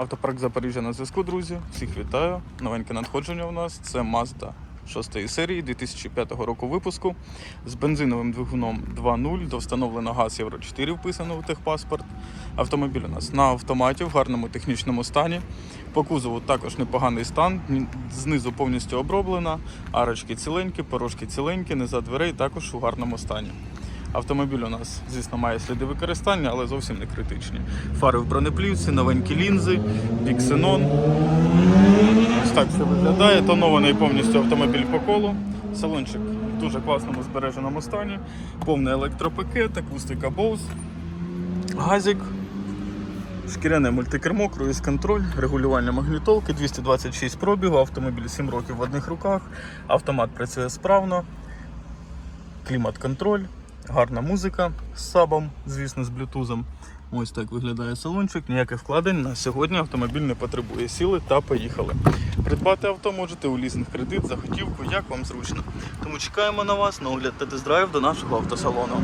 Автопарк Запоріжжя на зв'язку, друзі. Всіх вітаю. Новеньке надходження у нас це Mazda 6 серії 2005 року випуску з бензиновим двигуном 2.0 до встановлено газ Євро 4 вписано у техпаспорт. Автомобіль у нас на автоматі в гарному технічному стані. По кузову також непоганий стан. Знизу повністю оброблена, арочки ціленькі, порожки ціленькі, низа дверей також у гарному стані. Автомобіль у нас, звісно, має сліди використання, але зовсім не критичні. Фари в бронеплівці, новенькі лінзи, біксенон. Ось так все виглядає. Тонований повністю автомобіль по колу. Салончик в дуже класному збереженому стані. Повний електропакет, акустика Bose, газик, шкіряне мультикермо, круїз контроль, регулювання магнітолки, 226 пробігу, автомобіль 7 років в одних руках, автомат працює справно, клімат-контроль, гарна музика з сабом, звісно, з блютузом. Ось так виглядає салончик. Ніяких вкладень на сьогодні автомобіль не потребує. Сіли та поїхали. Придбати авто можете у лізинг кредит за готівку, як вам зручно. Тому чекаємо на вас на огляд та тест-драйв до нашого автосалону.